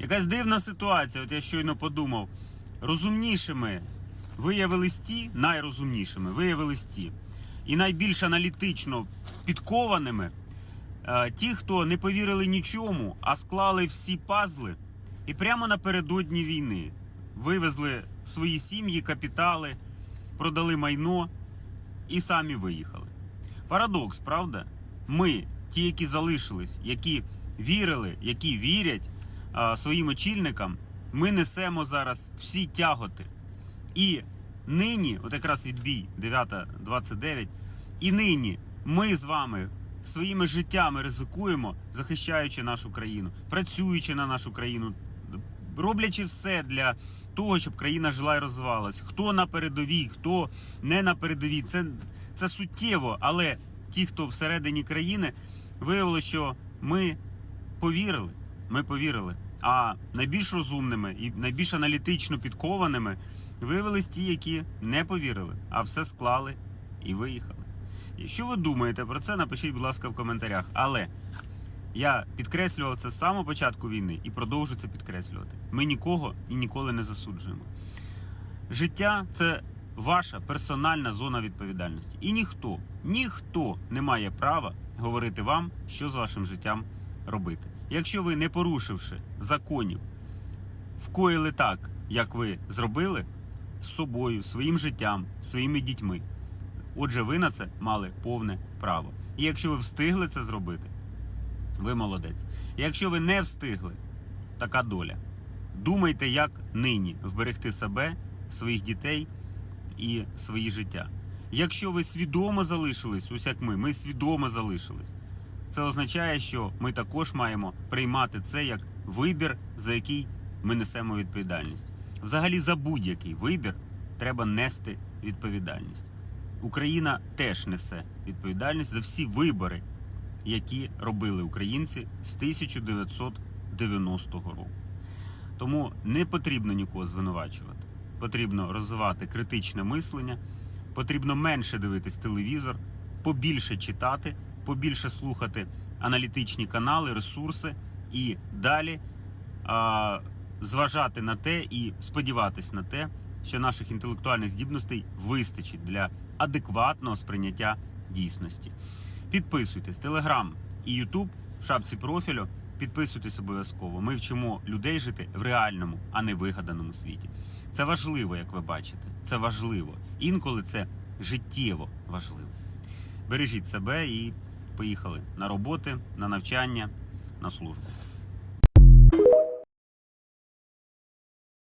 Якась дивна ситуація, от я щойно подумав. Розумнішими виявились ті, найрозумнішими виявились ті. І найбільш аналітично підкованими е, ті, хто не повірили нічому, а склали всі пазли і прямо напередодні війни вивезли свої сім'ї, капітали, продали майно і самі виїхали. Парадокс, правда? Ми, ті, які залишились, які вірили, які вірять своїм очільникам, ми несемо зараз всі тяготи. І нині, от якраз відбій 9.29, і нині ми з вами своїми життями ризикуємо, захищаючи нашу країну, працюючи на нашу країну, роблячи все для того, щоб країна жила і розвивалась. Хто на передовій, хто не на передовій, це, це суттєво, але ті, хто всередині країни, виявилося, що ми повірили. Ми повірили. А найбільш розумними і найбільш аналітично підкованими виявились ті, які не повірили, а все склали і виїхали. Що ви думаєте про це? Напишіть, будь ласка, в коментарях. Але я підкреслював це з самого початку війни і продовжу це підкреслювати. Ми нікого і ніколи не засуджуємо. Життя це ваша персональна зона відповідальності. І ніхто, ніхто не має права говорити вам, що з вашим життям робити. Якщо ви, не порушивши законів, вкоїли так, як ви зробили, з собою, своїм життям, своїми дітьми. Отже, ви на це мали повне право. І якщо ви встигли це зробити, ви молодець. Якщо ви не встигли, така доля. Думайте, як нині вберегти себе, своїх дітей і свої життя. Якщо ви свідомо залишились, ось як ми, ми свідомо залишились. Це означає, що ми також маємо приймати це як вибір, за який ми несемо відповідальність. Взагалі, за будь-який вибір треба нести відповідальність. Україна теж несе відповідальність за всі вибори, які робили українці з 1990 року. Тому не потрібно нікого звинувачувати. Потрібно розвивати критичне мислення, потрібно менше дивитись телевізор, побільше читати, побільше слухати аналітичні канали, ресурси і далі а, зважати на те і сподіватись на те, що наших інтелектуальних здібностей вистачить для адекватного сприйняття дійсності. Підписуйтесь Телеграм і Ютуб в шапці профілю. Підписуйтесь обов'язково. Ми вчимо людей жити в реальному, а не вигаданому світі. Це важливо, як ви бачите. Це важливо. Інколи це життєво важливо. Бережіть себе і поїхали на роботи, на навчання, на службу.